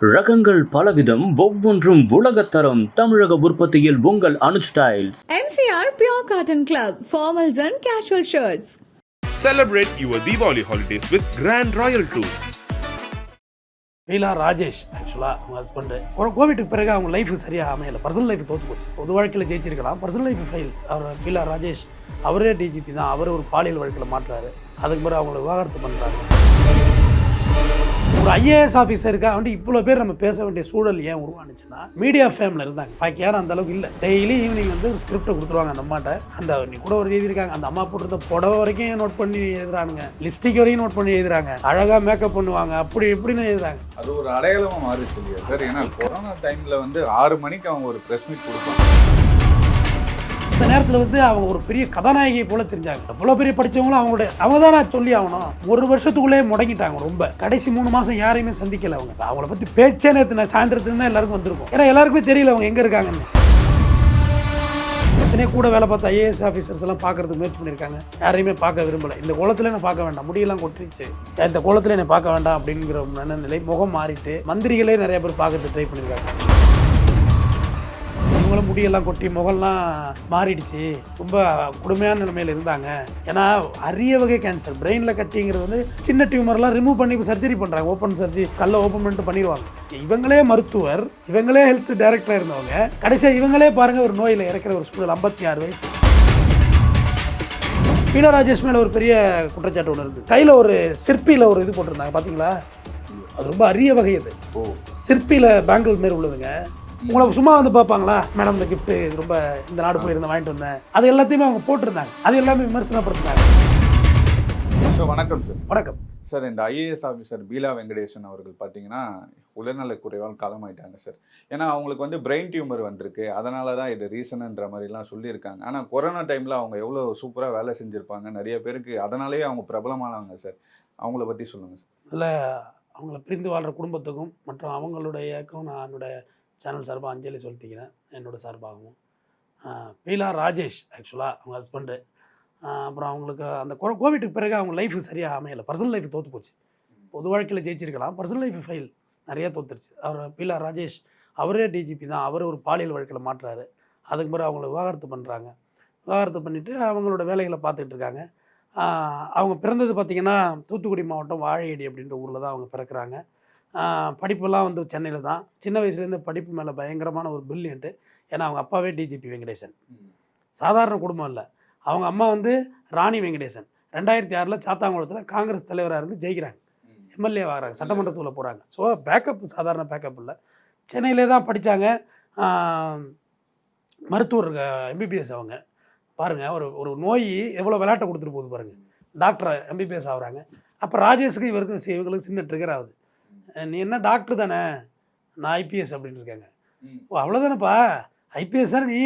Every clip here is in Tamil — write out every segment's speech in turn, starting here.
ரகங்கள் பலவிதம் ஒவ்வொன்றும் உலகத்தரம் தமிழக உற்பத்தியில் உங்கள் Anuj tiles. MCR Pure Cotton Club, formals and casual shirts. Celebrate your Diwali holidays with Grand Royal Tours. Beela Rajesh ஆக்சுவலாக அவங்க ஹஸ்பண்டு ஒரு கோவிட்டுக்கு பிறகு அவங்க லைஃப் சரியாக அமையல பர்சனல் லைஃப் தோற்று போச்சு. பொது வாழ்க்கையில் ஜெயிச்சிருக்கலாம். பர்சனல் லைஃப் ஃபெயில் அவர் பீலா ராஜேஷ் அவரே டிஜிபி தான். அவர் ஒரு பாலியல் வழக்கில் மாட்டுறாரு. அதுக்கு பிறகு அவங்கள விவாகரத்து பண்ணுறாங்க ஒரு ஐஏஎஸ் ஆஃபீஸருக்காக வந்து இவ்வளோ பேர் நம்ம பேச வேண்டிய சூழல் ஏன் உருவானுச்சுன்னா மீடியா ஃபேமில் இருந்தாங்க. பாக்கி யாரும் அந்த அளவுக்கு இல்லை. டெய்லி ஈவினிங் வந்து ஒரு ஸ்கிரிப்டை கொடுத்துருவாங்க அந்த அம்மாட்ட. அந்த நீ கூட ஒரு எழுதியிருக்காங்க அந்த அம்மா போட்டிருந்த புடவை வரைக்கும் நோட் பண்ணி எழுதுறானுங்க. லிப்ஸ்டிக் வரைக்கும் நோட் பண்ணி எழுதுறாங்க. அழகாக மேக்கப் பண்ணுவாங்க. அப்படி இப்படின்னு எழுதுறாங்க. அது ஒரு அடையாளமாக மாறிச்சு இல்லையா? சார் ஏன்னா கொரோனா டைமில் வந்து ஆறு மணிக்கு அவங்க ஒரு ப்ரெஸ் மீட் கொடுப்பாங்க. இந்த நேரத்தில் வந்து அவங்க ஒரு பெரிய கதாநாயகி போல தெரிஞ்சாங்க. இவ்வளோ பெரிய படித்தவங்களும் அவங்களுடைய அவங்க தான் சொல்லி ஆகணும். ஒரு வருஷத்துக்குள்ளே முடங்கிட்டாங்க ரொம்ப. கடைசி மூணு மாதம் யாரையுமே சந்திக்கல அவங்க. அவங்கள பற்றி பேச்சே நேற்று நான் தான் எல்லாருக்கும் வந்திருக்கும். ஏன்னா எல்லாருக்குமே தெரியல அவங்க எங்கே இருக்காங்கன்னு. எத்தனையோ கூட வேலை பார்த்த ஐஏஎஸ் ஆஃபீஸர்ஸ் எல்லாம் பார்க்கறதுக்கு முயற்சி பண்ணியிருக்காங்க. யாரையுமே பார்க்க விரும்பலை. இந்த கோலத்தில் நான் பார்க்க வேண்டாம். முடியெல்லாம் கொட்டிருச்சு. இந்த கோலத்தில் என்னை பார்க்க வேண்டாம் அப்படிங்கிற நிலை முகம் மாறிட்டு மந்திரிகளே நிறைய பேர் பார்க்கறதுக்கு ட்ரை பண்ணியிருக்காங்க. இவங்களும் முடியெல்லாம் கொட்டி முகம்லாம் மாறிடுச்சு. ரொம்ப கொடுமையான நிலைமையில் இருந்தாங்க. ஏன்னா அரிய வகை கேன்சர் பிரெயினில் கட்டிங்கிறது வந்து சின்ன டியூமர்லாம் ரிமூவ் பண்ணி சர்ஜரி பண்ணுறாங்க ஓப்பன் சர்ஜரி கல்லை ஓப்பன் பண்ணிட்டு பண்ணிடுவாங்க. இவங்களே மருத்துவர் இவங்களே ஹெல்த் டைரக்டராக இருந்தவங்க. கடைசியாக இவங்களே பாருங்க ஒரு நோயில் இறக்குற ஒரு சூழல். ஐம்பத்தி ஆறு வயசு பீலா ராஜேஷ் மேலே ஒரு பெரிய குற்றச்சாட்டு ஒன்று இருக்குது கையில் ஒரு சிற்பியில் ஒரு இது போட்டிருந்தாங்க. பார்த்தீங்களா அது ரொம்ப அரிய வகை அது. சிற்பியில் பேங்கிள் மாரி உள்ளதுங்க. உங்களை சும்மா வந்து பார்ப்பாங்களா? மேடம் இந்த gift இது ரொம்ப இந்த நாடு போயிருந்தேன் வாங்கிட்டு வந்தேன். அது எல்லாத்தையுமே அவங்க போட்டிருந்தாங்க. அது எல்லாமே விமர்சனப்படுத்தினாங்க. சார் வணக்கம் சார் வணக்கம். சார் இந்த ஐஏஎஸ் ஆஃபீஸர் பீலா வெங்கடேசன் அவர்கள் பார்த்தீங்கன்னா உடல்நலக் குறைவால் காலமாயிட்டாங்க சார் ஏன்னா அவங்களுக்கு வந்து பிரெயின் டியூமர் வந்திருக்கு. அதனால தான் இது ரீசனுன்ற மாதிரிலாம் சொல்லியிருக்காங்க. ஆனால் கொரோனா டைமில் அவங்க எவ்வளோ சூப்பராக வேலை செஞ்சுருப்பாங்க நிறைய பேருக்கு அதனாலேயே அவங்க பிரபலமானவங்க சார் அவங்கள பற்றி சொல்லுங்கள் சார் அதில் அவங்கள பிரிந்து வாழ்கிற குடும்பத்துக்கும் மற்றும் அவங்களுடையக்கும் நான் என்னோட சேனல் சார்பாக அஞ்சலி சொல்லிக்கிறேன் என்னோட சார்பாகவும். பீலா ராஜேஷ் ஆக்சுவலாக அவங்க ஹஸ்பண்டு அப்புறம் அவங்களுக்கு அந்த கோவிட்டுக்கு பிறகு அவங்க லைஃப் சரியாக அமையலை. பர்சனல் லைஃப் தோற்று போச்சு. பொது வாழ்க்கையில் ஜெயிச்சிருக்கலாம். பர்சனல் லைஃப் ஃபைல் நிறைய தோத்துருச்சு. அவர் பீலா ராஜேஷ் அவரே டிஜிபி தான். அவர் ஒரு பாலியல் வழக்கில் மாட்டுறாரு. அதுக்கு பிறகு அவங்கள விவாகரத்து பண்ணுறாங்க விவாகரத்து பண்ணிவிட்டு அவங்களோட வேலைகளை பார்த்துட்டு இருக்காங்க. அவங்க பிறந்தது பார்த்திங்கன்னா தூத்துக்குடி மாவட்டம் வாழையடி அப்படின்ற ஊரில் தான் அவங்க பிறக்கிறாங்க. படிப்பெல்லாம் வந்து சென்னையில் தான். சின்ன வயசுலேருந்து படிப்பு மேலே பயங்கரமான ஒரு பில்லியன்ட்டு ஏன்னா அவங்க அப்பாவே டிஜிபி வெங்கடேசன். சாதாரண குடும்பம் இல்லை. அவங்க அம்மா வந்து ராணி வெங்கடேசன். ரெண்டாயிரத்தி ஆறில் சாத்தாங்குளத்தில் காங்கிரஸ் தலைவராக இருந்து ஜெயிக்கிறாங்க. எம்எல்ஏ ஆகிறாங்க சட்டமன்றத்துக்குள்ள போகிறாங்க ஸோ பேக்கப் சாதாரண பேக்கப் இல்லை. சென்னையிலே தான் படித்தாங்க மருத்துவர் எம்பிபிஎஸ் அவங்க. பாருங்கள் ஒரு ஒரு நோய் எவ்வளோ விளையாட்டை கொடுத்துட்டு போகுது பாருங்கள் டாக்டர் எம்பிபிஎஸ் ஆகுறாங்க. அப்போ ராஜேஷுக்கு இவருக்கு இவங்களுக்கு சின்ன ட்ரிகர் ஆகுது. நீ என்ன டாக்டர் தானே? நான் ஐபிஎஸ் அப்படின்னு இருக்காங்க. ஓ அவ்வளோதானப்பா ஐபிஎஸ் தானே நீ?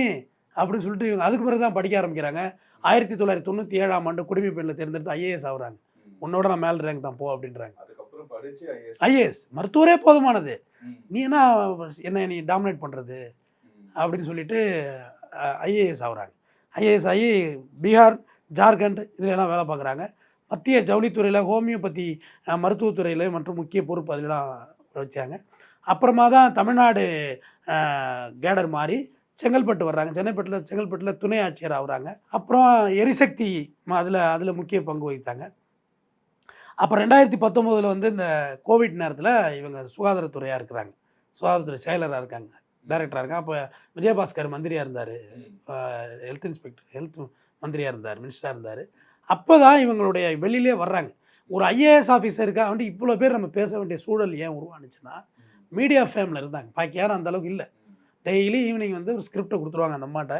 அப்படின்னு சொல்லிட்டு இவங்க அதுக்கு பிறகு தான் படிக்க ஆரம்பிக்கிறாங்க. ஆயிரத்தி தொள்ளாயிரத்தி தொண்ணூற்றி ஏழாம் ஆண்டு குடிமை பெண்ணில் தேர்ந்தெடுத்து ஐஏஎஸ் ஆகுறாங்க. உன்னோட நான் மேல் ரேங்க் தான் போ அப்படின்றாங்க. ஐஏஎஸ் மருத்துவரே போதுமானது. நீ என்ன என்ன நீ டாமினேட் பண்ணுறது அப்படின்னு சொல்லிட்டு ஐஏஎஸ் ஆகுறாங்க. ஐஏஎஸ் ஆகி பீகார் ஜார்க்கண்ட் இதுல எல்லாம் வேலை பார்க்குறாங்க. மத்திய ஜவுளித்துறையில் ஹோமியோபதி மருத்துவத்துறையில் மற்றும் முக்கிய பொறுப்பு அதிலலாம் வச்சாங்க. அப்புறமா தான் தமிழ்நாடு கேடர் மாறி செங்கல்பட்டு வர்றாங்க. சென்னைப்பட்டில் செங்கல்பட்டில் துணை ஆட்சியர் ஆகுறாங்க. அப்புறம் எரிசக்தி அதில் அதில் முக்கிய பங்கு வகித்தாங்க. அப்புறம் ரெண்டாயிரத்தி பத்தொம்போதில் வந்து இந்த கோவிட் நேரத்தில் இவங்க சுகாதாரத்துறையாக இருக்கிறாங்க. சுகாதாரத்துறை செயலராக இருக்காங்க. டைரக்டராக இருக்காங்க. அப்போ விஜயபாஸ்கர் மந்திரியாக இருந்தார். ஹெல்த் இன்ஸ்பெக்டர் ஹெல்த் மந்திரியாக இருந்தார் மினிஸ்டராக இருந்தார். அப்போ தான் இவங்களுடைய வெளியிலே வர்றாங்க. ஒரு ஐஏஎஸ் ஆஃபீஸருக்காக வந்து இவ்வளோ பேர் நம்ம பேச வேண்டிய சூழல் ஏன் உருவானுச்சுன்னா மீடியா ஃபேமில் இருந்தாங்க. பாக்கி யாரும் அந்த அளவுக்கு இல்லை. டெய்லி ஈவினிங் வந்து ஒரு ஸ்கிரிப்டை கொடுத்துருவாங்க அந்த அம்மாட்ட.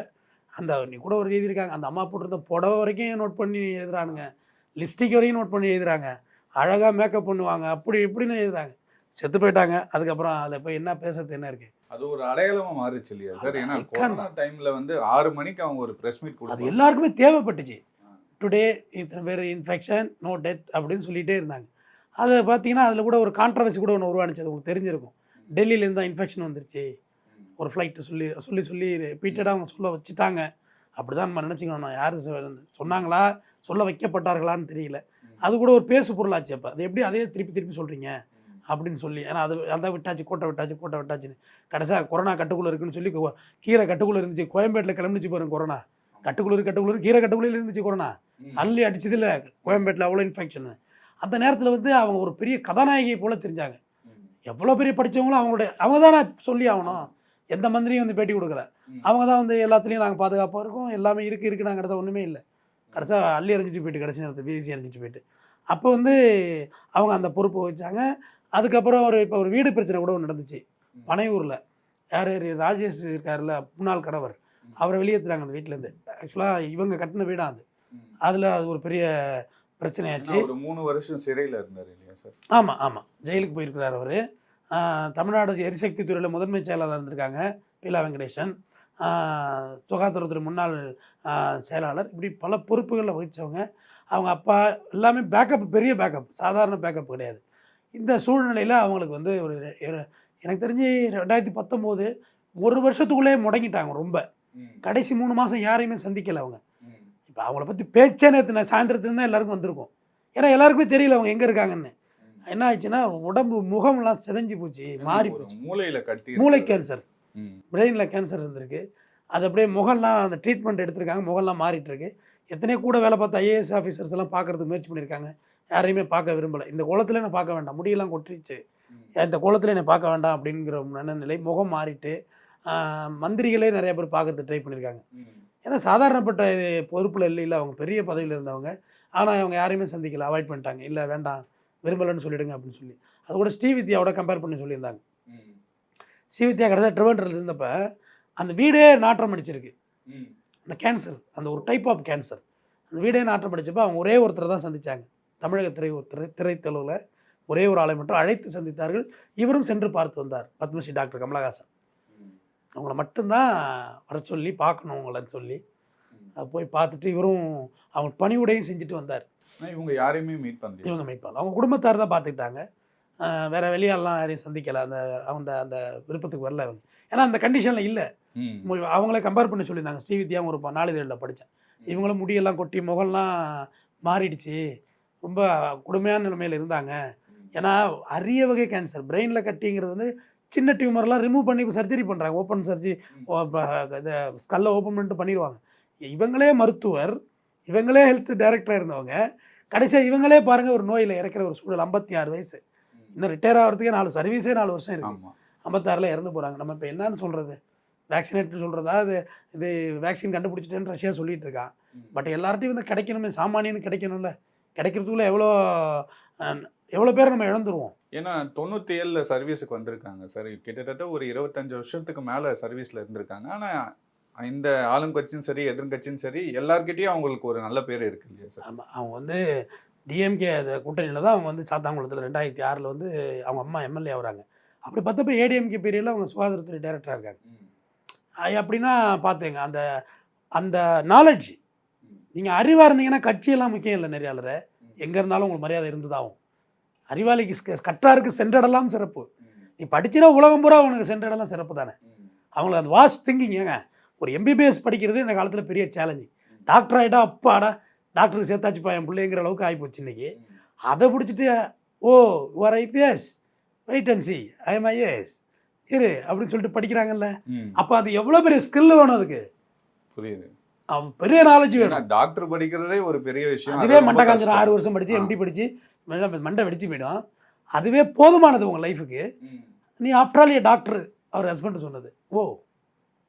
அந்த நீ கூட ஒரு எழுதியிருக்காங்க அந்த அம்மா போட்டிருந்த புடவை வரைக்கும் நோட் பண்ணி எழுதுறானுங்க. லிப்ஸ்டிக் வரைக்கும் நோட் பண்ணி எழுதுறாங்க. அழகாக மேக்கப் பண்ணுவாங்க. அப்படி இப்படின்னு எழுதுறாங்க. செத்து போயிட்டாங்க. அதுக்கப்புறம் அதில் போய் என்ன பேசுறது என்ன இருக்குது அது ஒரு அடையாளமா மாறிச்சு இல்லையா? சார் ஏன்னா கொரோனா டைம்ல வந்து ஆறு மணிக்கு அவங்க ஒரு பிரஸ் மீட் அது எல்லாருக்குமே தேவைப்பட்டுச்சு. டுடே இத்தனை பேர் இன்ஃபெக்ஷன் நோ டெத் அப்படின்னு சொல்லிகிட்டே இருந்தாங்க. அதில் பார்த்தீங்கன்னா அதில் கூட ஒரு கான்ட்ரவர்சி கூட ஒன்று உருவானுச்சு. அது உங்களுக்கு தெரிஞ்சிருக்கும். டெல்லியிலேருந்து தான் இன்ஃபெக்ஷன் வந்துருச்சு. ஒரு ஃப்ளைட்டு சொல்லி சொல்லி சொல்லி ரிப்பீட்டடாக அவங்க சொல்ல வச்சுட்டாங்க. அப்படி தான் நம்ம நினச்சிக்கணும். யார் சொன்னாங்களா? சொல்ல வைக்கப்பட்டார்களான்னு தெரியல. அது கூட ஒரு பேசு பொருளாச்சு அப்போ. அது எப்படி அதே திருப்பி திருப்பி சொல்கிறீங்க அப்படின்னு சொல்லி. ஏன்னா அது அதான் விட்டாச்சு கோட்டை விட்டாச்சு கோட்டை விட்டாச்சுன்னு. கடைசியாக கொரோனா கட்டுக்குள்ளே இருக்குன்னு சொல்லி கீரை கட்டுக்குள்ளே இருந்துச்சு. கோயம்பேட்டில் கிளம்பிச்சு பாருங்க கொரோனா கட்டுக்குள்ளூர் கட்டுக்குள்ளூர் கீரை கட்டுக்குள்ளே இருந்துச்சு கொரோனா அள்ளி அடிச்சது இல்லை கோயம்பேட்டில் அவ்வளோ இன்ஃபெக்ஷன் அந்த நேரத்தில் வந்து அவங்க ஒரு பெரிய கதாநாயகி போல தெரிஞ்சாங்க. எவ்வளோ பெரிய படித்தவங்களும் அவங்களுடைய அவங்க தானே சொல்லி ஆகணும். எந்த மந்திரியும் வந்து பேட்டி கொடுக்கல. அவங்க தான் வந்து எல்லாத்துலேயும் நாங்கள் பாதுகாப்பாக இருக்கோம். எல்லாமே இருக்குது இருக்குது நாங்கள் கிடச்சா ஒன்றுமே இல்லை. கிடச்சா அள்ளி எறிஞ்சிட்டு போயிட்டு கடைசி நேரத்தில் பிஎஸ்சி எறிஞ்சிட்டு போயிட்டு. அப்போ வந்து அவங்க அந்த பொறுப்பு வச்சாங்க. அதுக்கப்புறம் ஒரு இப்போ ஒரு வீடு பிரச்சனை கூட ஒன்று நடந்துச்சு. பனையூரில். யார் யார் ராஜேஷ் இருக்கார்ல முன்னாள் கணவர். அவரை வெளியேற்றுறாங்க அந்த வீட்டிலேருந்து ஆக்சுவலாக இவங்க கட்டின வீடா அது. அதில் அது ஒரு பெரிய பிரச்சனையாச்சு. ஒரு மூணு வருஷம் சிறையில இருந்தாரு இல்லையா சார்? ஆமாம் ஆமாம் ஜெயிலுக்கு போயிருக்கிறார் அவர். தமிழ்நாடு எரிசக்தி துறையில் முதன்மை செயலாளர் இருந்திருக்காங்க பீலா வெங்கடேசன். ஆஹ் சுகாதாரத்துறை முன்னாள் செயலாளர். இப்படி பல பொறுப்புகளில் வகித்தவங்க அவங்க அப்பா எல்லாமே பேக்கப் பெரிய பேக்கப் சாதாரண பேக்கப் கிடையாது. இந்த சூழ்நிலையில் அவங்களுக்கு வந்து ஒரு எனக்கு தெரிஞ்சு ரெண்டாயிரத்தி பத்தொம்போது ஒரு வருஷத்துக்குள்ளேயே முடங்கிட்டாங்க ரொம்ப. கடைசி மூணு மாதம் யாரையுமே சந்திக்கலை அவங்க. இப்போ அவங்கள பற்றி பேச்சே நேற்று நான் சாயந்தரத்துலேருந்து தான் எல்லாருக்கும் வந்திருக்கும். ஏன்னா எல்லாருக்குமே தெரியல அவங்க எங்கே இருக்காங்கன்னு. என்ன ஆயிடுச்சுன்னா உடம்பு முகம்லாம் சிதைஞ்சு போச்சு மாறி போச்சு. மூளையில கட்டி மூளை. கேன்சர். பிரெயினில் கேன்சர் இருந்திருக்கு. அது அப்படியே முகம்லாம் அந்த ட்ரீட்மெண்ட் எடுத்திருக்காங்க முகம்லாம் மாறிட்டு இருக்கு. எத்தனையோ கூட வேலை பார்த்த ஐஏஎஸ் ஆஃபீஸர்ஸ் எல்லாம் பார்க்கறதுக்கு முயற்சி பண்ணியிருக்காங்க. யாரையுமே பார்க்க விரும்பலை. இந்த கோலத்தில் நான் பார்க்க வேண்டாம். முடியெல்லாம் கொட்டிருச்சு. இந்த கோலத்தில் என்னை பார்க்க வேண்டாம் அப்படிங்கிற மனநிலை முகம் மாறிட்டு மந்திரிகளே நிறைய பேர் பார்க்கறதுக்கு ட்ரை பண்ணியிருக்காங்க. ஏன்னா சாதாரணப்பட்ட பொறுப்பில் இல்லை இல்லை அவங்க பெரிய பதவியில் இருந்தவங்க. ஆனால் அவங்க யாரையுமே சந்திக்கல அவாய்ட் பண்ணிட்டாங்க. இல்லை வேண்டாம் விரும்பலைன்னு சொல்லிடுங்க அப்படின்னு சொல்லி. அது கூட ஸ்ரீவித்யாவோட கம்பேர் பண்ணி சொல்லியிருந்தாங்க. ஸ்ரீவித்யா கடைசியாக ட்ரிவெண்டரில் இருந்தப்ப அந்த வீடே நாற்றம் அடிச்சிருக்கு. அந்த கேன்சர் அந்த ஒரு டைப் ஆஃப் கேன்சர் அந்த வீடே நாற்றம் அடிச்சப்ப அவங்க ஒரே ஒருத்தரை தான் சந்திச்சாங்க. தமிழக திரை திரை திரைத்தளவில் ஒரே ஒரு ஆளை மட்டும் அழைத்து சந்தித்தார்கள். இவரும் சென்று பார்த்து வந்தார். பத்மஸ்ரீ டாக்டர் கமலஹாசன். அவங்கள மட்டும்தான் வர சொல்லி பார்க்கணும் அவங்களன்னு சொல்லி. அது போய் பார்த்துட்டு இவரும் அவங்க பணிவுடையும் செஞ்சுட்டு வந்தார். இவங்க யாரையுமே மீட் பண்ணல இவங்க மீட்பாங்க அவங்க குடும்பத்தார் தான் பார்த்துக்கிட்டாங்க. வேற வெளியாலாம் யாரையும் சந்திக்கலை. அந்த அந்த அந்த விருப்பத்துக்கு வரல அவங்க ஏன்னா அந்த கண்டிஷனில் இல்லை. அவங்களே கம்பேர் பண்ணி சொல்லியிருந்தாங்க. ஸ்ரீவித்யாவும் ஒரு நாளிதழில் படித்தேன் இவங்களும் முடியெல்லாம் கொட்டி முகம்லாம் மாறிடுச்சு. ரொம்ப கொடுமையான நிலைமையில் இருந்தாங்க. ஏன்னா அரிய வகை கேன்சர் பிரெயினில் கட்டிங்கிறது வந்து சின்ன டியூமர்லாம் ரிமூவ் பண்ணி சர்ஜரி பண்ணுறாங்க ஓப்பன் சர்ஜரி இதை ஸ்கல்லை ஓப்பன் பண்ணிட்டு பண்ணிடுவாங்க இவங்களே மருத்துவர் இவங்களே ஹெல்த் டைரக்டராக இருந்தவங்க கடைசியாக இவங்களே பாருங்கள் ஒரு நோயில் இறக்குற ஒரு சூழல். ஐம்பத்தி ஆறு வயசு. இன்னும் ரிட்டையர் ஆகிறதுக்கே நாலு சர்வீஸே நாலு வருஷம் இருக்குது ஆமா. ஐம்பத்தாறில் இறந்து போகிறாங்க நம்ம இப்போ என்னன்னு சொல்கிறது வேக்சினேட் சொல்கிறதா இது இது வேக்சின் கண்டுபிடிச்சிட்டேன்னு ரஷ்யா சொல்லிட்டு இருக்கான். பட் எல்லார்ட்டையும் வந்து கிடைக்கணுமே சாமானியன்னு கிடைக்கணும்ல. கிடைக்கிறதுக்குள்ள எவ்வளோ எவ்வளோ பேர் நம்ம இழந்துருவோம்? ஏன்னா தொண்ணூத்தி ஏழுல சர்வீஸுக்கு வந்திருக்காங்க சார். கிட்டத்தட்ட ஒரு இருபத்தஞ்சு வருஷத்துக்கு மேல சர்வீஸ்ல இருந்திருக்காங்க. ஆனா இந்த ஆளுங்கட்சியும் சரி எதிர்கட்சியும் சரி எல்லார்கிட்டயும் அவங்களுக்கு ஒரு நல்ல பேர் இருக்கு இல்லையா சார்? ஆமாம் அவங்க வந்து டிஎம்கே கூட்டணியில் தான் அவங்க வந்து சாத்தாங்குளத்தில் ரெண்டாயிரத்தி ஆறில் வந்து அவங்க அம்மா எம்எல்ஏ ஆகுறாங்க. அப்படி பார்த்தப்ப ஏடிஎம்கே பீரியடில் அவங்க சுகாதாரத்துறை டைரக்டராக இருக்காங்க. அப்படின்னா பார்த்துங்க அந்த அந்த நாலேஜ் நீங்கள் அறிவாக இருந்தீங்கன்னா கட்சியெல்லாம் முக்கியம் இல்லை நிறையாளர். எங்கே இருந்தாலும் உங்களுக்கு மரியாதை இருந்துதாகும் அறிவாளிக்கு கற்றாருக்கு சென்றடலாம் சிறப்பு. நீ படிச்சினா உலகம் பூரா உனக்கு சென்றடலாம் சிறப்பு தானே. அவங்களுக்கு அந்த வாஸ் திங்கிங் ஏங்க. ஒரு எம்பிபிஎஸ் படிக்கிறது இந்த காலத்தில் பெரிய சேலஞ்சு டாக்டர் ஆகிட்டா அப்பாடா டாக்டருக்கு சேர்த்தாச்சுப்பா என் பிள்ளைங்கிற அளவுக்கு ஆகிப்போச்சு இன்னைக்கு. அதை பிடிச்சிட்டு ஓ your IPS wait and see I'm IAS இரு அப்படின்னு சொல்லிட்டு படிக்கிறாங்கல்ல. அப்போ அது எவ்வளோ பெரிய ஸ்கில் வேணும் அதுக்கு? புரியுது. பெரிய நாலேஜ் வேணும். டாக்டர் படிக்கிறதே ஒரு பெரிய விஷயம். அதுவே கஷ்டம். ஆறு வருஷம் படிச்சு. எம்டி படிச்சு மண்டை- வெடிச்சு போயிடும். அதுவே போதுமானது உங்கள் லைஃபுக்கு. நீ ஆஃப்டர் ஆல் ஏ டாக்டர் அவர் ஹஸ்பண்ட் சொன்னது. ஓ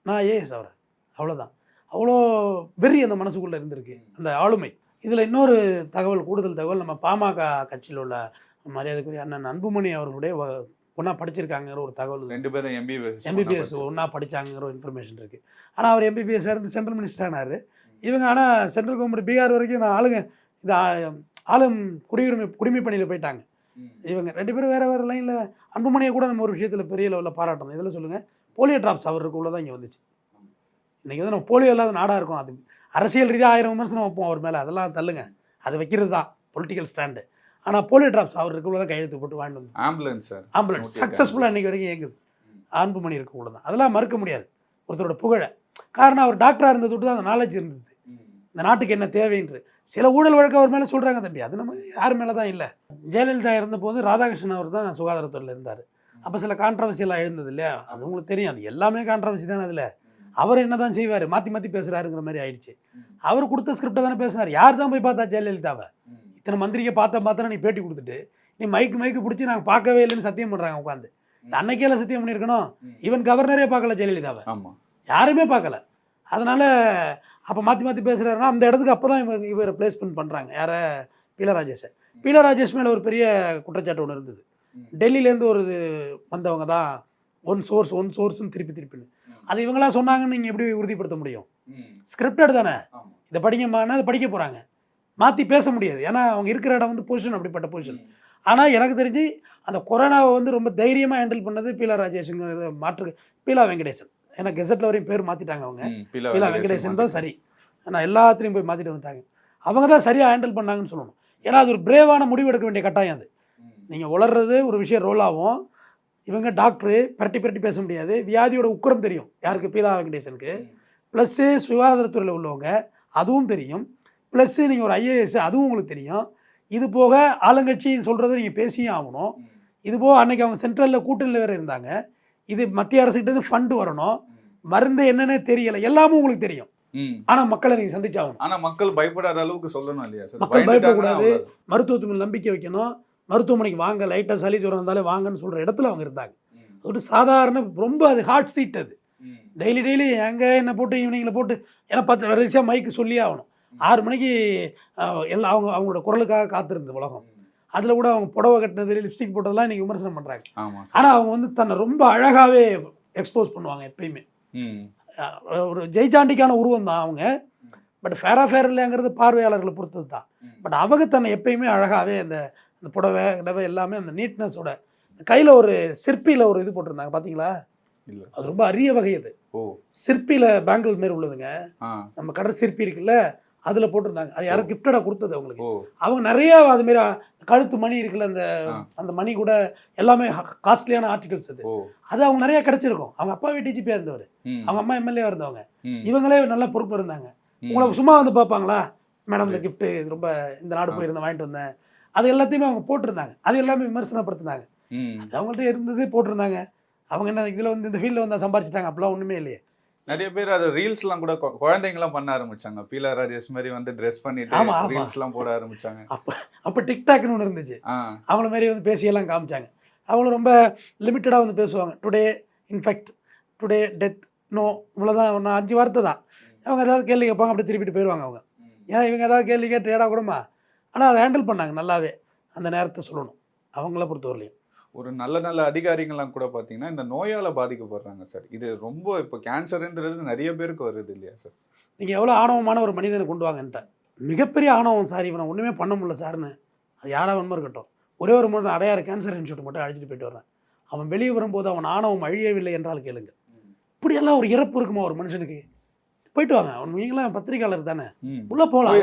நான் ஏஎஸ் அவர். அவ்வளோதான் அவ்வளோ வெறி அந்த மனசுக்குள்ளே இருந்திருக்கு. அந்த ஆளுமை. இதில் இன்னொரு தகவல் கூடுதல் தகவல் நம்ம பாமக கட்சியில் உள்ள மரியாதைக்குரிய அண்ணன் அன்புமணி அவர்களுடைய ஒன்றா படிச்சிருக்காங்கிற ஒரு தகவல். ரெண்டு பேரும் எம்பிபிஎஸ் எம்பிபிஎஸ் ஒன்றா படிச்சாங்கிற ஒரு இன்ஃபர்மேஷன் இருக்குது ஆனால் அவர் எம்பிபிஎஸ் இருந்து சென்ட்ரல் மினிஸ்டர் ஆனார். இவங்க ஆனால் சென்ட்ரல் கவர்மெண்ட் பீகார் வரைக்கும் நான் ஆளுங்க. இது ஆ- ஆளும் குடியுரிமை குடிமை பணியில் போயிட்டாங்க. இவங்க ரெண்டு பேரும் வேறு வேறு லைனில் அன்புமணியை கூட நம்ம ஒரு விஷயத்தில் பெரிய லெவலில் பாராட்டணும். இதில் சொல்லுங்கள் போலியோ ட்ராப்ஸ் அவருக்குள்ள தான் இங்கே வந்துச்சு. இன்றைக்கி வந்து நம்ம போலியோ இல்லாத நாடாக இருக்கும். அது அரசியல் ரீதியாக ஆயிரம் விமர்சனம் வைப்போம் அவர் மேலே. அதெல்லாம் தள்ளுங்க. அது வைக்கிறது தான் பொலிட்டிக்கல் ஸ்டாண்டு ஆனால் போலியோ ட்ராப்ஸ் அவருக்குள்ள தான் கையெழுத்து போட்டு வாங்கிட்டு வந்து ஆம்புலன்ஸ் சார் ஆம்புலன்ஸ் சக்ஸஸ்ஃபுல்லாக இன்றைக்கி வரைக்கும் இயங்குது. அன்புமணி இருக்குள்ள தான் அதெல்லாம் மறுக்க முடியாது. ஒருத்தரோட புகழை. காரணம் அவர் டாக்டராக இருந்தது தான் அந்த நாலேஜ் இருந்தது. இந்த நாட்டுக்கு என்ன தேவைன்று. சில ஊழல் வழக்கு அவர் மேலே சொல்கிறாங்க தம்பி. அது நம்ம யார் மேலே தான் இல்லை. ஜெயலலிதா இருந்தபோது ராதாகிருஷ்ணன் அவர் தான் சுகாதாரத்துறையில் இருந்தார். அப்போ சில கான்ட்ரவர்சி எல்லாம் எழுந்தது இல்லையா? அது உங்களுக்கு தெரியும். அது எல்லாமே கான்ட்ரவர்சி தானே அதில். அவர் என்ன தான் செய்வார்? மாற்றி மாற்றி பேசுகிறாருங்கிற மாதிரி ஆயிடுச்சு. அவர் கொடுத்த ஸ்கிரிப்டை தானே பேசினார். யார் தான் போய் பார்த்தா ஜெயலலிதாவை? இத்தனை மந்திரிக்கை பார்த்தா பார்த்தா நீ பேட்டி கொடுத்துட்டு நீ மைக்கு மைக்கு பிடிச்சி நாங்கள் பார்க்கவே இல்லைன்னு சத்தியம் பண்ணுறாங்க உட்காந்து அன்னைக்கே சத்தியம் பண்ணியிருக்கணும். ஈவன் கவர்னரே பார்க்கல ஜெயலலிதாவை. யாருமே பார்க்கல. அதனால் அப்போ மாற்றி மாற்றி பேசுகிறாருன்னா அந்த இடத்துக்கு அப்போ தான் இவங்க இவரை பிளேஸ்மெண்ட் பண்ணுறாங்க யாரை? பீலா ராஜேஷை பீலா ராஜேஷ் மேலே ஒரு பெரிய குற்றச்சாட்டு ஒன்று இருந்தது. டெல்லியிலேருந்து ஒரு இது வந்தவங்க தான் ஒன் சோர்ஸ் ஒன் சோர்ஸ்னு திருப்பி திருப்பின்னு. அது இவங்களா சொன்னாங்கன்னு நீங்கள் எப்படி உறுதிப்படுத்த முடியும்? ஸ்கிரிப்டட் தானே? இதை படிங்கம்மானா அதை படிக்க போகிறாங்க மாற்றி பேச முடியாது. ஏன்னா அவங்க இருக்கிற இடம் வந்து பொசிஷன் அப்படிப்பட்ட பொசிஷன் ஆனால் எனக்கு தெரிஞ்சு அந்த கொரோனாவை வந்து ரொம்ப தைரியமாக ஹேண்டில் பண்ணது பீலா ராஜேஷுங்கிறத மாற்று பீலா வெங்கடேசன். ஏன்னா கெசட்டில் வரையும் பேர் மாற்றிட்டாங்க அவங்க. பீலா வெங்கடேசன் தான் சரி. ஆனால் எல்லாத்துலேயும் போய் மாற்றிட்டு வந்துட்டாங்க. அவங்க தான் சரியாக ஹேண்டில் பண்ணாங்கன்னு சொல்லணும். ஏன்னா அது ஒரு பிரேவான முடிவு எடுக்க வேண்டிய கட்டாயம் அது. நீங்கள் உளர்றது ஒரு விஷயம் ரோல் ஆகும். இவங்க டாக்டரு பரட்டி பரட்டி பேச முடியாது. வியாதியோட உக்கரம் தெரியும். யாருக்கு? பீலா வெங்கடேசனுக்கு. ப்ளஸ்ஸு சுகாதாரத்துறையில் உள்ளவங்க அதுவும் தெரியும். ப்ளஸ்ஸு நீங்கள் ஒரு ஐஏஎஸ் அதுவும் உங்களுக்கு தெரியும். இது போக ஆளுங்கட்சி சொல்கிறத நீங்கள் பேசியும் ஆகணும். இது போக அன்னைக்கு அவங்க சென்ட்ரலில் கூட்டணியில் வேறு இருந்தாங்க. இது மத்திய அரசுகிட்ட ஃபண்டு வரணும். மருந்து என்னன்னே தெரியலை. எல்லாமும் உங்களுக்கு தெரியும். ம். ஆனால் மக்களை நீங்கள் சந்திச்சாகணும். ஆனா மக்கள் பயப்படாத அளவுக்கு சொல்லணும் இல்லையா மக்கள் பயப்படக்கூடாது. அவ்வளவு. மருத்துவத்து மேல் நம்பிக்கை வைக்கணும். மருத்துவமனைக்கு வாங்க. லைட்டாக சளி ஜுரம் இருந்தாலே வாங்கன்னு சொல்கிற இடத்துல அவங்க இருந்தாங்க. ஒரு சாதாரண ரொம்ப அது ஹாட் சீட் அது. டெய்லி டெய்லி எங்கே என்ன போட்டு ஈவினிங்கில் போட்டு ஏன்னா பத்து வரிசையாக மைக்கு சொல்லியே ஆகணும். ஆறு மணிக்கு எல்லாம் அவங்க அவங்களோட குரலுக்காக காத்திருந்தது உலகம். அதில் கூட அவங்க புடவை கட்டினது லிப்ஸ்டிக் போட்டதெல்லாம் இன்றைக்கி விமர்சனம் பண்ணுறாங்க ஆனால் அவங்க வந்து தன்னை ரொம்ப அழகாகவே எக்ஸ்போஸ் பண்ணுவாங்க எப்பயுமே. ஒரு ஜெய்சாண்டிக்கான உருவம் தான் அவங்க. பட் ஃபேரா ஃபேர் இல்லைங்கிறது பார்வையாளர்களை பொறுத்தது தான். பட் அவங்க தன்னை எப்பயுமே அழகாகவே அந்த அந்த புடவை கிடவை எல்லாமே அந்த நீட்னஸோட கையில் ஒரு சிற்பியில் ஒரு இது போட்டிருந்தாங்க பார்த்தீங்களா அது ரொம்ப அரிய வகை அது. சிற்பியில் பேங்கிள் மாரி உள்ளதுங்க. நம்ம கடல் சிற்பி இருக்குல்ல அதில் போட்டிருந்தாங்க. அது யாரும் கிஃப்டடாக கொடுத்தது அவங்களுக்கு. அவங்க நிறைய அது மாரி கழுத்து மணி இருக்குல்ல அந்த. அந்த மணி கூட எல்லாமே காஸ்ட்லியான ஆர்டிகல்ஸ் அது. அது அவங்க நிறைய கிடைச்சிருக்கும். அவங்க அப்பாவே டிஜிபியாக இருந்தவர். அவங்க அம்மா எம்எல்ஏ இருந்தவங்க. இவங்களே நல்ல பொறுப்பு இருந்தாங்க. உங்களை சும்மா வந்து பார்ப்பாங்களா? மேடம் இந்த இது ரொம்ப இந்த நாடு. போயிருந்தேன் வாங்கிட்டு வந்தேன். அது எல்லாத்தையுமே அவங்க போட்டிருந்தாங்க. அது எல்லாமே விமர்சனப்படுத்தினாங்க. அது அவங்கள்ட்ட இருந்தது போட்டிருந்தாங்க. அவங்க என்ன இதில் வந்து இந்த ஃபீல்டில் வந்து சம்பாரிச்சிட்டாங்க. அப்படிலாம் ஒன்றுமே இல்லையே. நிறைய பேர் அது ரீல்ஸ் எல்லாம் கூட கொ- குழந்தைங்கலாம் பண்ண ஆரம்பிச்சாங்க. பீலா ராஜேஷ் மாதிரி வந்து ட்ரெஸ் பண்ணிட்டு ஆமா. ரீல்ஸ் எல்லாம் போட ஆரம்பிச்சாங்க. அப்போ அப்போ டிக்டாக்னு ஒன்று இருந்துச்சு. அவங்கள மாதிரி வந்து பேசியெல்லாம் காமிச்சாங்க. அவங்களும் ரொம்ப லிமிட்டடாக வந்து பேசுவாங்க. Today in fact today death no இவ்வளோதான் ஒன்று அஞ்சு வார்த்தை தான். அவங்க ஏதாவது கேள்வி கேட்பாங்க அப்படியே திருப்பிட்டு போயிடுவாங்க அவங்க. ஏன்னா இவங்க ஏதாவது கேள்வி கேட்டு ஏடா கூடமா ஆனால் அதை ஹேண்டில் பண்ணாங்க நல்லாவே. அந்த நேரத்தை சொல்லணும். அவங்கள பொறுத்தவரையிலையும் ஒரு நல்ல நல்ல அதிகாரிகள்லாம் கூட பார்த்தீங்கன்னா இந்த நோயால பாதிக்கப்படுறாங்க சார். இது ரொம்ப இப்போ கேன்சர்ன்றது நிறைய பேருக்கு வருது இல்லையா சார்? நீங்கள் எவ்வளோ ஆணவமான ஒரு மனிதனை கொண்டு வாங்கன்ட்ட மிகப்பெரிய ஆணவம் சார். இவனை ஒன்றுமே பண்ண முடியல சார்னு. அது யாராக வேணுமோ இருக்கட்டும். ஒரே ஒரு முறை அடையாறு கேன்சர் இன்ஸ்டியூட் மட்டும் அழைச்சிட்டு போயிட்டு வரேன் அவன் வெளியே வரும்போது அவன் ஆணவம் அழியவில்லை என்றால் கேளுங்க இப்படியெல்லாம் ஒரு இறப்பு இருக்குமா ஒரு மனுஷனுக்கு? போயிட்டு வாங்க. அவன் நீங்களாம் பத்திரிக்கையாளர் தானே. உள்ளே போகலாம்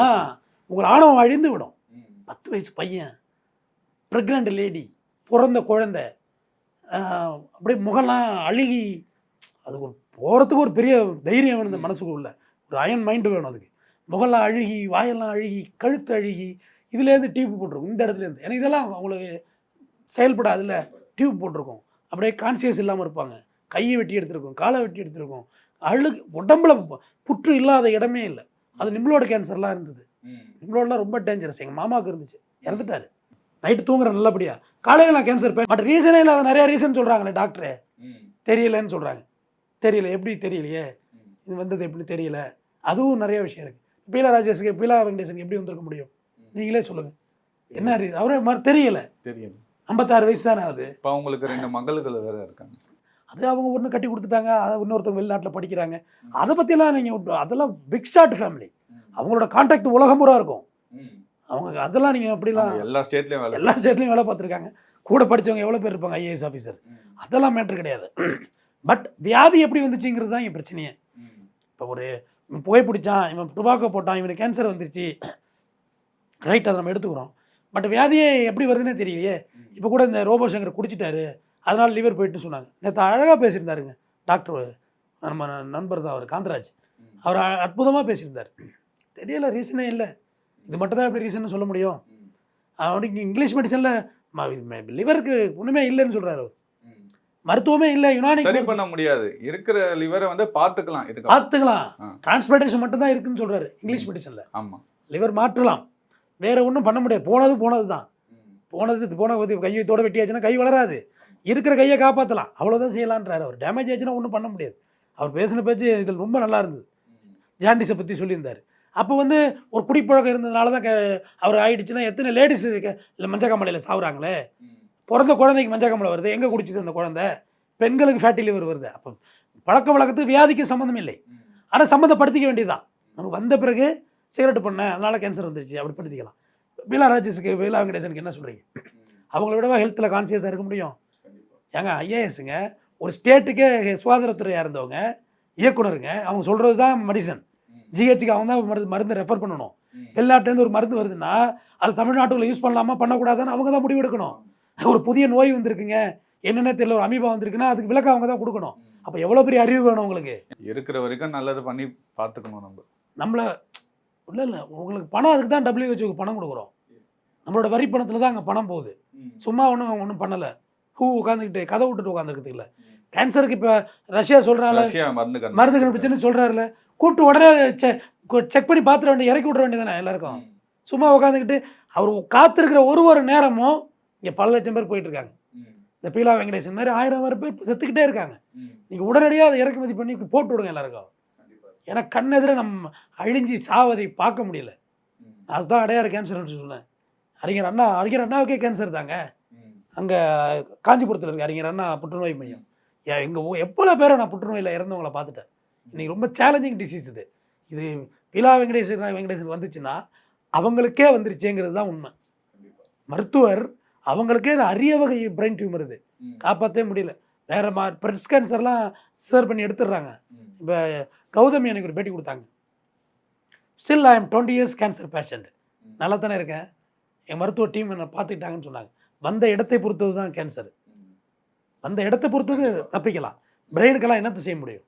ஆ. உங்கள் ஆணவம் அழிந்து விடும். பத்து வயசு பையன். ப்ரெக்னென்ட் லேடி பிறந்த குழந்தை. அப்படியே முகம்லாம் அழுகி அது ஒரு போகிறதுக்கு ஒரு பெரிய தைரியம் வேணும் இந்த மனசுக்குள்ள. ஒரு அயன் மைண்டு வேணும் அதுக்கு. முகம்லாம் அழுகி வாயெல்லாம் அழுகி கழுத்து அழுகி இதுலேருந்து டியூப் போட்டிருக்கும் இந்த இடத்துலேருந்து. எனக்கு இதெல்லாம் அவங்களுக்கு செயல்படாதுல்ல டியூப் போட்டிருக்கும். அப்படியே கான்சியஸ் இல்லாமல் இருப்பாங்க. கையை வெட்டி எடுத்திருக்கும் காலை வெட்டி எடுத்திருக்கும். அழு உடம்புல புற்று இல்லாத இடமே இல்லை. அது நிம்ளோட கேன்சர்லாம் இருந்தது. ம். இவ்வளோலாம் ரொம்ப டேஞ்சரஸ் எங்கள் மாமாவுக்கு இருந்துச்சு. இறந்துட்டாரு. நைட்டு தூங்குற நல்லபடியா. காலையில் நான் கேன்சர் பட் ரீசனே இல்லாத நிறைய ரீசன் சொல்கிறாங்களே டாக்டரே. தெரியலன்னு சொல்கிறாங்க தெரியல எப்படி தெரியலையே. இது வந்தது எப்படி தெரியல? அதுவும் நிறைய விஷயம் இருக்குது பீலா ராஜேஷுக்கு பீலா வெங்கடேசனுக்கு எப்படி வந்திருக்க முடியும்? நீங்களே சொல்லுங்கள் என்ன ரீசன் அவரே மாதிரி தெரியல. தெரியும் ஐம்பத்தாறு வயசு தானே ஆகுது இப்போ அவங்களுக்கு ரெண்டு மகள்கள் வேற இருக்காங்க அது அவங்க ஒன்று கட்டி கொடுத்துட்டாங்க அதை இன்னொருத்தவங்க வெளிநாட்டில் படிக்கிறாங்க. அதை பற்றிலாம் நீங்கள் அதெல்லாம் பிக் ஷாட் ஃபேமிலி அவங்களோட கான்டாக்ட் உலகம் பூரா இருக்கும். அவங்க அதெல்லாம் நீங்கள் அப்படிலாம் எல்லா ஸ்டேட்லயும் வேலை எல்லா ஸ்டேட்லையும் வேலை பார்த்துருக்காங்க. கூட படிச்சவங்க எவ்வளோ பேர் இருப்பாங்க? IAS officer. அதெல்லாம் மேட்ரு கிடையாது. பட் வியாதி எப்படி வந்துச்சுங்கிறது தான் என் பிரச்சனையே. இப்போ ஒரு இவன் புகை பிடிச்சான் இவன் டுபாக்கோ போட்டான் இவனுக்கு கேன்சர் வந்துருச்சு. ரைட் அதை நம்ம எடுத்துக்கிறோம். பட் வியாதியே எப்படி வருதுன்னே தெரியலையே. இப்போ கூட இந்த ரோபோ சங்கர் குடிச்சிட்டாரு. அதனால லிவர் போயிட்டுன்னு சொன்னாங்க. நேற்று அழகாக பேசியிருந்தாருங்க. டாக்டர் நம்ம நண்பர் தான் அவர் காந்தராஜ். அவர் அற்புதமாக பேசியிருந்தார். தெரியல ரீசனே இல்லை. இது மட்டும் தான் எப்படி ரீசன் சொல்ல முடியும்? அவனுக்கு இங்கிலீஷ் மெடிசனில் லிவருக்கு ஒன்றுமே இல்லைன்னு சொல்கிறாரு அவர். மருத்துவமே இல்லை யுனானிக் சரி பண்ண முடியாது. இருக்கிற லிவரை வந்து பார்த்துக்கலாம் இதுக்கு பார்த்துக்கலாம். ஆ. டிரான்ஸ்பிளான்டேஷன் மட்டும் தான் இருக்குன்னு சொல்கிறாரு இங்கிலீஷ் மெடிசனில் ஆமா. லிவர் மாற்றலாம். வேற ஒன்றும் பண்ண முடியாது. போனது போனது தான் போனது போன கையை தோட வெட்டியாச்சுன்னா கை வளராது. இருக்கிற கையை காப்பாற்றலாம் அவ்வளோதான் செய்யலான்றாரு அவர். டேமேஜ் ஆச்சுன்னா ஒன்றும் பண்ண முடியாது. அவர் பேசின பேச்சு இதில் ரொம்ப நல்லா இருந்தது. ஜாண்டிஸை பற்றி சொல்லியிருந்தார். அப்போ வந்து ஒரு குடிப்பழக்கம் இருந்ததுனால தான் க- அவர் ஆயிடுச்சுன்னா எத்தனை லேடிஸ் இல்லை மஞ்சக்காமலையில் சாவுறாங்களே? பிறந்த குழந்தைக்கு மஞ்சக்காமலை வருது. எங்கே குடிச்சிது அந்த குழந்தை? பெண்களுக்கு ஃபேட்டி லிவர் வருது. அப்போ பழக்க வழக்கத்துக்கு வியாதிக்கு சம்மந்தம் இல்லை. ஆனால் சம்மந்தப்படுத்திக்க வேண்டியதுதான். நமக்கு வந்த பிறகு சிகரெட் பண்ணேன் அதனால் கேன்சர் வந்துருச்சு. அப்படி படுத்திக்கலாம் பீலா ராஜேஷுக்கு பீலா வெங்கடேசனுக்கு என்ன சொல்கிறீங்க அவங்கள விடவா ஹெல்த்தில் கான்சியஸாக இருக்க முடியும்? ஏங்க ஐஏஎஸ்ங்க ஒரு ஸ்டேட்டுக்கே சுகாதாரத்துறையாக இருந்தவங்க இயக்குனருங்க அவங்க சொல்கிறது தான் மெடிசன் ஜிஹெச்சுக்கு அவங்க தான் மருந்து மருந்து ரெஃபர் பண்ணணும். வெளிநாட்டிலேருந்து ஒரு மருந்து வருதுன்னா அது தமிழ்நாட்டுக்குள்ள யூஸ் பண்ணலாமா பண்ணக்கூடாதுன்னு அவங்க தான் முடிவெடுக்கணும் ஒரு புதிய நோய் வந்திருக்குங்க. என்னென்ன தெரியல ஒரு அமீபா வந்திருக்குன்னா அதுக்கு விளக்கம் அவங்க தான் கொடுக்கணும். அப்போ எவ்வளோ பெரிய அறிவு வேணும் உங்களுக்கு? இருக்கிற வரைக்கும் நல்லது பண்ணி பார்த்துக்கணும் நம்ம. நம்மளை இல்லை இல்லை உங்களுக்கு பணம் அதுக்கு தான் டபிள்யூஹெச்ஓக்கு பணம் கொடுக்குறோம். நம்மளோட வரி பணத்தில் தான் அங்கே பணம் போகுது. சும்மா ஒன்றும் அவங்க ஒன்றும் பண்ணலை. ஹூ உட்காந்துக்கிட்டு கதை விட்டுட்டு உட்காந்துருக்குது இல்லை கேன்சருக்கு இப்போ ரஷ்யா சொல்கிறால ரஷ்யா மருந்து கண்டு- மருந்து கண்டுபிடிச்சுன்னு சொல்கிறாருல கூப்பிட்டு உடனே செக் பண்ணி பார்த்துட வேண்டிய இறக்கி விட்ற வேண்டியதானே எல்லாருக்கும்? சும்மா உட்காந்துக்கிட்டு அவர் காத்திருக்கிற ஒரு ஒரு நேரமும் இங்கே பல லட்சம் பேர் போயிட்டு இருக்காங்க. இந்த பீலா வெங்கடேசன் மாதிரி ஆயிரம் ஆயிரம் பேர் செத்துக்கிட்டே இருக்காங்க. நீங்கள் உடனடியாக அதை இறக்குமதி பண்ணி போட்டு விடுங்க எல்லாருக்கும். ஏன்னா கண்ணெதிர நம்ம அழிஞ்சு சாவதை பார்க்க முடியல. அதுதான் அடையாறு கேன்சர்னு சொன்னேன். அறிஞர் அண்ணா அறிஞர் அண்ணாவுக்கே கேன்சர் தாங்க. அங்கே காஞ்சிபுரத்தில் இருக்க அறிஞர் அண்ணா புற்றுநோய் மையம். எங்கள் எவ்வளோ பேரை நான் புற்றுநோயில் இறந்தவங்கள பார்த்துட்டேன். இன்னைக்கு ரொம்ப சேலஞ்சிங் டிசீஸ் இது. இது பீலா வெங்கடேசன் வெங்கடேசன் வந்துச்சுன்னா அவங்களுக்கே வந்துருச்சேங்கிறது தான் உண்மை. மருத்துவர் அவங்களுக்கே இது அரிய வகை பிரெயின் டியூமர் இது. காப்பாற்றவே முடியல. வேற மா பிரெஸ்ட் கேன்சர்லாம் சர் பண்ணி எடுத்துடுறாங்க. இப்போ கௌதமி எனக்கு ஒரு பேட்டி கொடுத்தாங்க. Still I'm twenty years cancer patient நல்லா தானே இருக்கேன். என் மருத்துவ டீம் என்னை பார்த்துக்கிட்டாங்கன்னு சொன்னாங்க. வந்த இடத்தை பொறுத்தது தான் கேன்சர் வந்த இடத்தை பொறுத்தது தப்பிக்கலாம். பிரெயினுக்கெல்லாம் என்னத்தை செய்ய முடியும்?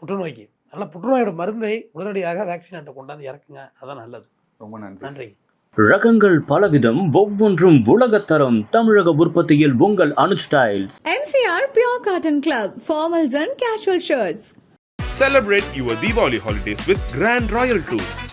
புற்றுநோய்க்கு. அதனால் புற்றுநோயோட மருந்தை உடனடியாக வேக்சினேட்டை கொண்டாந்து இறக்குங்க. அதான் நல்லது. ரொம்ப நன்றி. நன்றி. ரகங்கள் பலவிதம் ஒவ்வொன்றும் உலகத்தரம் தமிழக உற்பத்தியில் உங்கள் Anuj tiles. MCR Pure Cotton Club, formals and casual shirts. Celebrate your Diwali holidays with Grand Royal Tours.